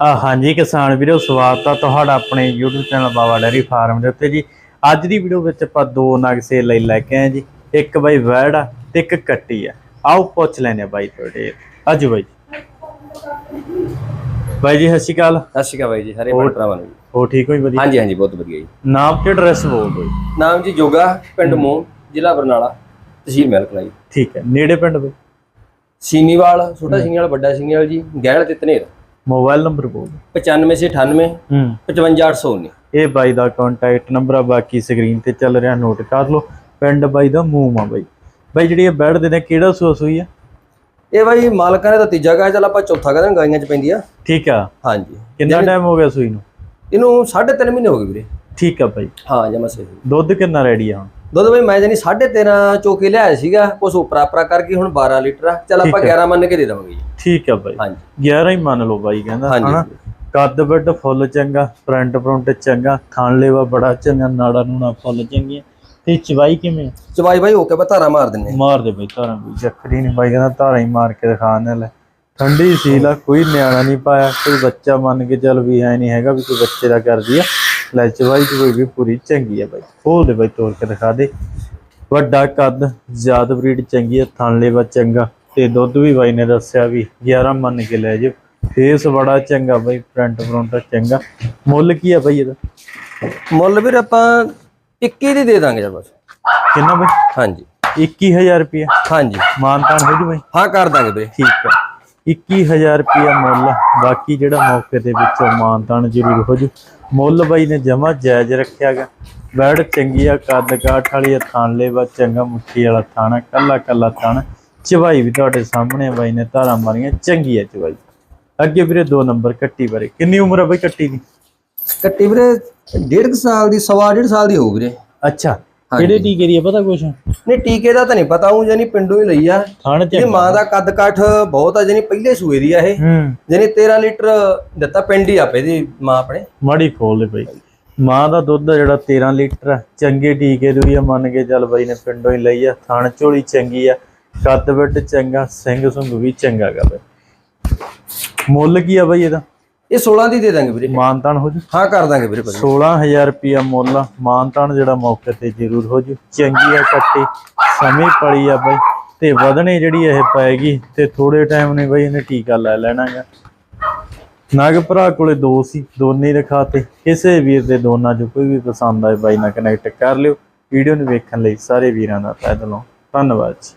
ਹਾਂਜੀ ਕਿਸਾਨ ਵੀਰੋ ਸਵਾਗਤ ਆ ਤੁਹਾਡਾ ਆਪਣੇ YouTube channel Baba dairy farm ਦੇ ਉੱਤੇ ਜੀ। ਅੱਜ ਦੀ ਵੀਡੀਓ ਵਿੱਚ ਆਪਾਂ ਦੋ ਨਗ ਸੇਲ ਲਈ ਲੈ ਕੇ ਆਏ ਜੀ। ਇੱਕ ਬਾਈ ਵੈੜ ਆ ਤੇ ਇੱਕ ਕੱਟੀ ਆ। ਆਓ ਪੁੱਛ ਲੈਨੇ ਆ ਬਾਈ ਤੁਹਾਡੇ। ਆਜੋ ਬਾਈ ਬਾਈ ਜੀ ਸਤਿ ਸ਼੍ਰੀ ਅਕਾਲ। ਸਤਿ ਸ਼੍ਰੀ ਅਕਾਲ ਬਾਈ ਜੀ ਹੋਰ? ਭੈਣ ਭਰਾਵਾਂ ਨੂੰ। ਹੋ ਠੀਕ ਹੋ ਜੀ ਵਧੀਆ? ਹਾਂਜੀ ਹਾਂਜੀ ਬਹੁਤ ਵਧੀਆ ਜੀ। ਨਾਮ ਤੇ ਐਡਰੈਸ ਬੋਲ ਦਿਓ ਜੀ। ਨਾਮ ਜੀ ਜੋਗਾ ਪਿੰਡ ਮੋ ਜ਼ਿਲ੍ਹਾ ਬਰਨਾਲਾ ਤਹਿਸੀਲ ਮਹਿਲਕਲਾ ਜੀ। ਠੀਕ ਹੈ ਨੇੜੇ ਪਿੰਡ ਬਾਈ? ਸੀਨੀਵਾਲ ਛੋਟਾ ਸੀਨੀਵਾਲ ਵੱਡਾ ਸੀਨੀਵਾਲ ਜੀ ਗਹਿਲ ਤੇ ਧਨੇਰ। ਮੋਬਾਈਲ ਨੰਬਰ ਬੋਲ ਦਿਓ। 95 ਸੇ 98 ਹੂੰ 55819 ਇਹ ਬਾਈ ਦਾ ਕੰਟੈਕਟ ਨੰਬਰ ਆ ਬਾਕੀ ਸਕਰੀਨ ਤੇ ਚੱਲ ਰਿਹਾ ਨੋਟ ਕਰ ਲਓ। ਪਿੰਡ ਬਾਈ ਦਾ ਮੂੰਹ ਆ ਬਾਈ। ਬਾਈ ਜਿਹੜੀ ਇਹ ਬੈੜ ਦੇ ਨੇ ਕਿਹੜਾ ਸੋਸ ਹੋਈ ਆ? ਇਹ ਬਾਈ ਮਾਲਕਾਂ ਨੇ ਤਾਂ ਤੀਜਾ ਗਾਇਆ ਚੱਲ ਆਪਾਂ ਚੌਥਾ ਕਹਿੰਦੇ ਗਾਈਆਂ ਚ ਪੈਂਦੀ ਆ। ਠੀਕ ਆ। ਹਾਂਜੀ। ਕਿੰਨਾ ਟਾਈਮ ਹੋ ਗਿਆ ਸੂਈ ਨੂੰ? ਇਹਨੂੰ 3.5 ਮਹੀਨੇ ਹੋ ਗਏ ਵੀਰੇ। ਠੀਕ ਆ ਬਾਈ। ਹਾਂ ਜਮਾ ਸਹੀ। ਦੁੱਧ ਕਿੰਨਾ ਰੈਡੀ ਆ ਹੁਣ? ਦੁੱਧ ਬਾਈ ਮੈਂ ਜਾਨੀ 13.5 ਚੋਕੇ ਲਿਆਇਆ ਸੀਗਾ ਕੁਛ ਉਪਰਾ ਉਪਰਾ ਕਰਕੇ ਹੁਣ 12 ਲੀਟਰ ਆ। ਚੱਲ ਆਪਾਂ 11 ਮੰਨ ਕੇ ਦੇ ਦਵਾਂਗੇ ਜੀ। ਠੀਕ ਆ ਬਾਈ। ਹਾਂਜੀ। 11 ਹੀ ਮੰਨ ਲਓ ਬਾਈ ਕਹਿੰਦਾ ਹਨਾ? ਕੱਦ ਵੱਡ ਫੁੱਲ ਚੰਗਾ ਫਰੰਟ ਫਰੰਟ ਚੰਗਾ ਥਣ ਲੇਵਾ ਬੜਾ ਚੰਗਾ ਨਾੜਾ ਨੂਣਾ ਫੁੱਲ ਚੰਗੀਆਂ। ਤੇ ਚਵਾਈ ਕਿਵੇਂ ਚਵਾਈ ਬਾਈ ਓਕੇ ਆਪਾਂ ਧਾਰਾ ਮਾਰ ਦਿੰਨੇ। ਮਾਰ ਦੇ ਬਾਈ ਧਾਰਾਂ ਕੋਈ ਜੱਖੜੀ ਨਹੀਂ ਬਾਈ ਕਹਿੰਦਾ ਧਾਰਾਂ ਹੀ ਮਾਰ ਕੇ ਦਿਖਾਣੇ ਲੈ। ਠੰਡੀ ਸੀਲ ਆ ਕੋਈ ਨਿਆਣਾ ਨਹੀਂ ਪਾਇਆ ਕੋਈ ਬੱਚਾ ਮੰਨ ਕੇ ਚੱਲ ਵੀ ਐ ਨਹੀਂ ਹੈਗਾ ਵੀ ਕੋਈ ਬੱਚੇ ਦਾ ਕਰਦੀ ਆ। ਲੈ ਚਵਾਈ ਚ ਕੋਈ ਵੀ ਪੂਰੀ ਚੰਗੀ ਆ ਬਾਈ। ਖੋਲ ਦੇ ਬਾਈ ਤੋੜ ਕੇ ਦਿਖਾ ਦੇ। ਵੱਡਾ ਕੱਦ ਜਾਤ ਬਰੀਡ ਚੰਗੀ ਆ ਥਣ ਲੇਵਾ ਚੰਗਾ। ਤੇ ਦੁੱਧ ਵੀ ਬਾਈ ਨੇ ਦੱਸਿਆ ਵੀ 11 ਮੰਨ ਕੇ ਲੈ ਜੇ ਫੇਸ ਬੜਾ ਚੰਗਾ ਬਾਈ ਫਰੰਟ ਫਰੰਟ ਚੰਗਾ। ਮੁੱਲ ਕੀ ਆ ਬਾਈ ਇਹਦਾ? ਮੁੱਲ ਵੀਰ ਆਪਾਂ 21 ਦੀ ਦੇ ਦਾਂਗੇ ਜੀ ਬਸ। ਕਿੰਨਾ ਬਾਈ? ਹਾਂਜੀ। 21000 ਰੁਪਿਆ ਹਾਂਜੀ। ਮਾਨਤਾਨ ਹੋ ਜੂ ਬਾਈ? ਹਾਂ ਕਰ ਦਾਂਗੇ ਵੀਰੇ ਠੀਕ ਹੈ 21000 ਰੁਪਿਆ ਮੁੱਲ ਬਾਕੀ ਜਿਹੜਾ ਮੌਕੇ ਦੇ ਵਿੱਚੋਂ ਮਾਨਤਾਨ ਜ਼ਰੂਰ ਹੋ ਜੂ। ਮੁੱਲ ਬਾਈ ਨੇ ਜਮਾ ਜਾਇਜ਼ ਰੱਖਿਆਗਾ ਬੈੜ ਚੰਗੀ ਆ ਕੱਦ ਕਾਠ ਵਾਲੀ ਆ ਥਾਣ ਲੇਵਾ ਚੰਗਾ ਮੁੱਠੀ ਵਾਲਾ ਥਾਣਾ ਕੱਲਾ ਕੱਲਾ ਥਾਣਾ ਚਵਾਈ ਵੀ ਤੁਹਾਡੇ ਸਾਹਮਣੇ ਬਾਈ ਨੇ ਧਾਰਾਂ ਮਾਰੀਆਂ ਚੰਗੀ ਆ ਚਵਾਈ। ਅੱਗੇ ਵੀਰੇ ਦੋ ਨੰਬਰ ਕੱਟੀ ਬਾਰੇ। ਕਿੰਨੀ ਉਮਰ ਆ ਬਾਈ ਕੱਟੀ ਦੀ? ਕੱਟੀ ਵੀਰੇ ਡੇਢ ਕੁ ਸਾਲ ਦੀ ਸਵਾ ਡੇਢ ਸਾਲ ਦੀ ਹੋਊ ਵੀਰੇ। ਅੱਛਾ। ਕਿਹੜੇ ਟੀਕੇ ਦੀ ਆ ਪਤਾ ਕੁਛ? ਨਹੀਂ ਟੀਕੇ ਦਾ ਤਾਂ ਨਹੀਂ ਪਤਾ ਉਹ ਜਾਨੀ ਪਿੰਡੋਂ ਹੀ ਲਈ ਆ। ਥਾਣ ਇਹਦੀ ਮਾਂ ਦਾ ਕੱਦ ਕਾਠ ਬਹੁਤ ਆ ਜਾਨੀ ਪਹਿਲੇ ਸੂਏ ਦੀ ਆ ਇਹ। ਹੂੰ। ਜਾਨੀ 13 ਲੀਟਰ ਦਿੱਤਾ ਪਿੰਡ ਹੀ ਆਪੇ ਦੀ ਮਾਂ ਆਪਣੇ। ਮਾੜੀ ਖੋਲ ਦੇ ਬਈ। ਮਾਂ ਦਾ ਦੁੱਧ ਆ ਜਿਹੜਾ 13 ਲੀਟਰ ਆ ਚੰਗੇ ਟੀਕੇ ਦੂਰੀ ਆ ਮੰਨ ਕੇ ਚੱਲ ਬਾਈ ਨੇ ਪਿੰਡੋਂ ਹੀ ਲਈ ਆ। ਥਣ ਝੋਲੀ ਚੰਗੀ ਆ ਕੱਦ ਵੱਡ ਚੰਗਾ ਸਿੰਘ ਸੁੰਗ ਵੀ ਚੰਗਾ ਗਾ ਬਈ। ਮੁੱਲ ਕੀ ਆ ਬਾਈ ਇਹਦਾ? ਇਹ 16 ਦੀ ਦੇ ਦਾਂਗੇ ਵੀਰੇ। ਮਾਨਤਾਨ ਹੋ ਜੂ। ਹਾਂ ਕਰ ਦਾਂਗੇ ਵੀਰੇ ਭਾਜੀ 16000 ਰੁਪਿਆ ਮੁੱਲ ਆ। ਮਾਨਤਾਨ ਜਿਹੜਾ ਮੌਕੇ ਤੇ ਜ਼ਰੂਰ ਹੋ ਜੂ। ਚੰਗੀ ਆ ਕੱਟੀ ਸਮੇਂ ਪੜੀ ਆ ਬਾਈ। ਤੇ ਵਧਣੇ ਜਿਹੜੀ ਇਹ ਪਾਏਗੀ ਤੇ ਥੋੜੇ ਟਾਈਮ ਨੇ ਬਾਈ ਇਹਨੇ ਟੀਕਾ ਲੈ ਲੈਣਾਗਾ ਨਾਗ ਭਰਾ ਕੋਲੇ ਦੋ ਸੀ ਦੋਨੇ ਰਖਾਤੇ। ਕਿਸੇ ਵੀਰ ਦੇ ਦੋਨਾਂ ਚੋਂ ਕੋਈ ਵੀ ਪਸੰਦ ਆਏ ਬਾਈ ਨਾਲ ਕਨੈਕਟ ਕਰ ਲਿਓ। ਵੀਡੀਓ ਨੂੰ ਵੇਖਣ ਲਈ ਸਾਰੇ ਵੀਰਾਂ ਦਾ ਤਹਿ ਦਿਲੋਂ। ਧੰਨਵਾਦ ਜੀ।